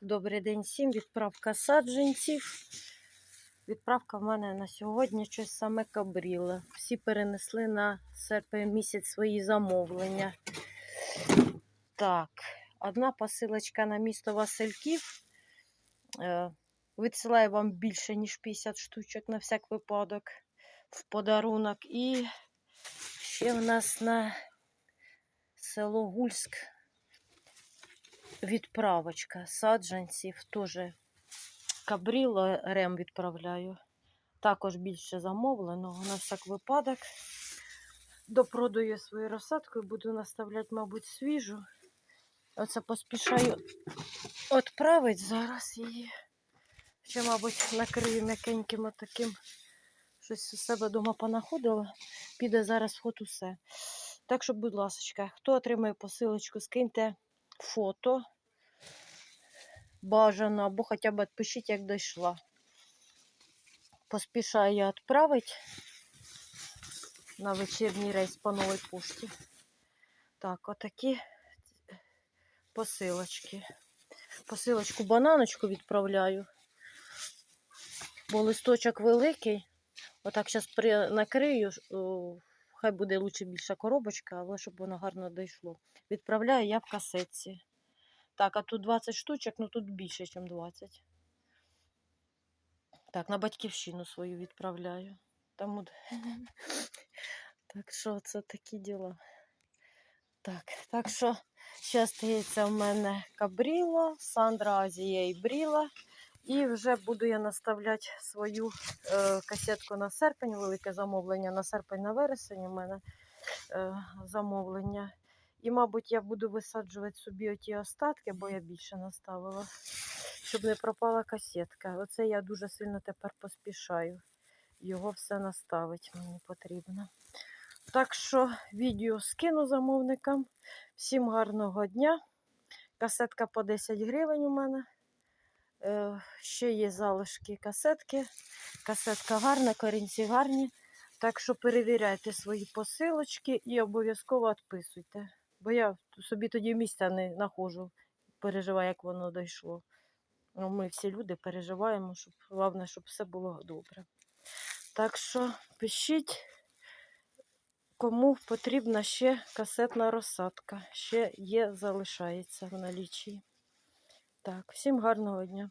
Добрий день всім. Відправка саджанців. Відправка в мене на сьогодні щось саме кабріле. Всі перенесли на серпень місяць свої замовлення. Так, одна посилочка на місто Васильків. Е, Відсилаю вам більше, ніж 50 штучок на всяк випадок в подарунок. І ще в нас на село Гульськ відправочка саджанців. Теж кабріло рем відправляю. Також більше замовленого на всяк випадок. Допродаю свою розсадку і буду наставляти, мабуть, свіжу. Оце поспішаю відправити зараз її. Ще, мабуть, накрию м'якеньким отаким. Щось у себе вдома понаходила. Піде зараз в ход усе. Так що, будь ласка, хто отримає посилочку, скиньте фото бажано, або хоча б відпишіть, як дійшла. Поспішаю я відправити на вечірній рейс по новій пошті. Так, отакі посилочки. Посилочку бананочку відправляю, бо листочок великий. Отак зараз накрию, хай буде лучше більша коробочка, але щоб воно гарно дійшло. Відправляю я в касетці. Так, а тут 20 штучок, ну тут більше, ніж 20. Так, на батьківщину свою відправляю. От... Так що це такі діла. Так, так що стається в мене кабріло, Сандра Азія і Бріла. І вже буду я наставляти свою е, касетку на серпень, велике замовлення на серпень на вересень у мене е, замовлення. І, мабуть, я буду висаджувати собі оті остатки, бо я більше наставила, щоб не пропала касетка. Оце я дуже сильно тепер поспішаю. Його все наставити мені потрібно. Так що відео скину замовникам. Всім гарного дня. Касетка по 10 гривень у мене. Е, ще є залишки касетки. Касетка гарна, корінці гарні. Так що перевіряйте свої посилочки і обов'язково відписуйте. Бо я собі тоді місця не знаходжу, переживаю, як воно дійшло. Ну, Ми всі люди переживаємо, щоб головне, щоб все було добре. Так що пишіть, кому потрібна ще касетна розсадка. Ще є, залишається в налічі. Так, всім гарного дня.